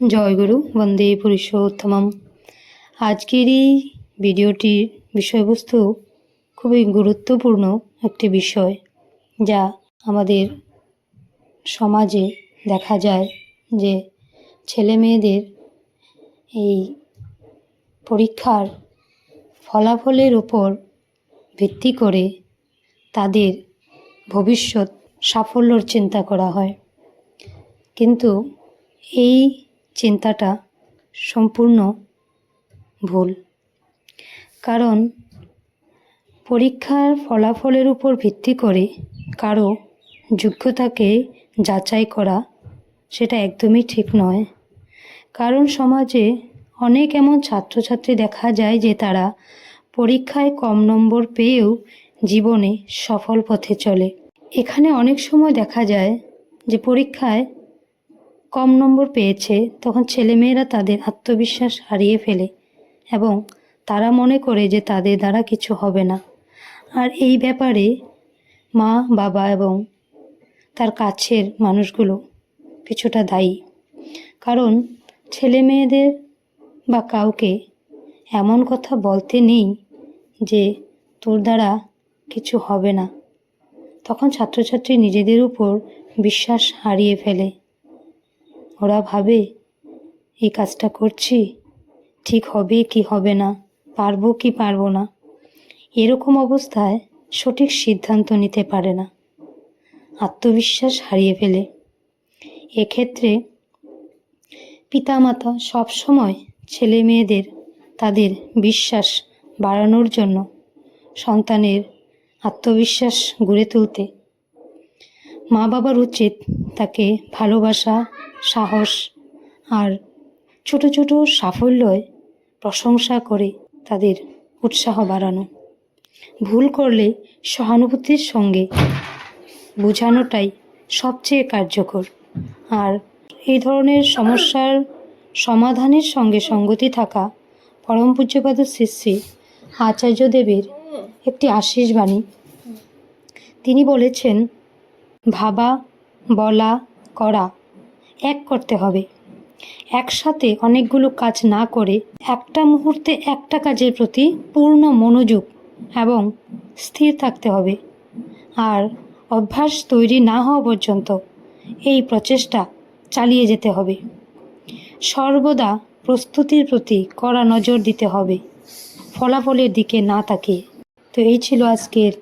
জয়গুরু বন্দে পুরুষোত্তমম। আজকের এই ভিডিওটির বিষয়বস্তু খুবই গুরুত্বপূর্ণ একটি বিষয়, যা আমাদের সমাজে দেখা যায় যে ছেলে মেয়েদের এই পরীক্ষার ফলাফলের উপর ভিত্তি করে তাদের ভবিষ্যৎ সাফল্যর চিন্তা করা হয়। কিন্তু এই চিন্তাটা সম্পূর্ণ ভুল। কারণ পরীক্ষার ফলাফলের উপর ভিত্তি করে কারও যোগ্যতাকে যাচাই করা সেটা একদমই ঠিক নয়। কারণ সমাজে অনেক এমন ছাত্রছাত্রী দেখা যায় যে তারা পরীক্ষায় কম নম্বর পেয়েও জীবনে সফল পথে চলে। এখানে অনেক সময় দেখা যায় যে পরীক্ষায় কম নম্বর পেয়েছে, তখন ছেলেমেয়েরা তাদের আত্মবিশ্বাস হারিয়ে ফেলে এবং তারা মনে করে যে তাদের দ্বারা কিছু হবে না। আর এই ব্যাপারে মা, বাবা এবং তার কাছের মানুষগুলো কিছুটা দায়ী। কারণ ছেলে মেয়েদের বা কাউকে এমন কথা বলতে নেই যে তোর দ্বারা কিছু হবে না। তখন ছাত্রছাত্রী নিজেদের উপর বিশ্বাস হারিয়ে ফেলে। ওরা ভাবে, এই কাজটা করছি, ঠিক হবে কি হবে না, পারব কি পারব না? এরকম অবস্থায় সঠিক সিদ্ধান্ত নিতে পারে না। আত্মবিশ্বাস হারিয়ে ফেলে। এক্ষেত্রে পিতামাতা সবসময় ছেলে মেয়েদের তাদের বিশ্বাস বাড়ানোর জন্য সন্তানের আত্মবিশ্বাস গড়ে তুলতে। মা বাবার উচিত তাকে ভালোবাসা সাহস আর ছোট ছোট সাফল্যয় প্রশংসা করে তাদের উৎসাহ বাড়ানো। ভুল করলে সহানুভূতির সঙ্গে বোঝানোটাই সবচেয়ে কার্যকর। আর এই ধরনের সমস্যার সমাধানের সঙ্গে সঙ্গতি থাকা পরম পূজ্যপাদ শ্রী শ্রী আচার্যদেবের একটি আশীষ বাণী। তিনি বলেছেন, ভাবা, বলা, করা এক করতে হবে। একসাথে অনেকগুলো কাজ না করে একটা মুহূর্তে একটা কাজের প্রতি পূর্ণ মনোযোগ এবং স্থির থাকতে হবে। আর অভ্যাস তৈরি না হওয়া পর্যন্ত এই প্রচেষ্টা চালিয়ে যেতে হবে। সর্বদা প্রস্তুতির প্রতি কড়া নজর দিতে হবে। ফলাফলের দিকে না তাকিয়ে। তো এই ছিল আজকের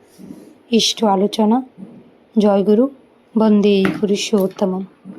ইষ্ট আলোচনা। জয়গুরু, বন্দে পুরুষোত্তমম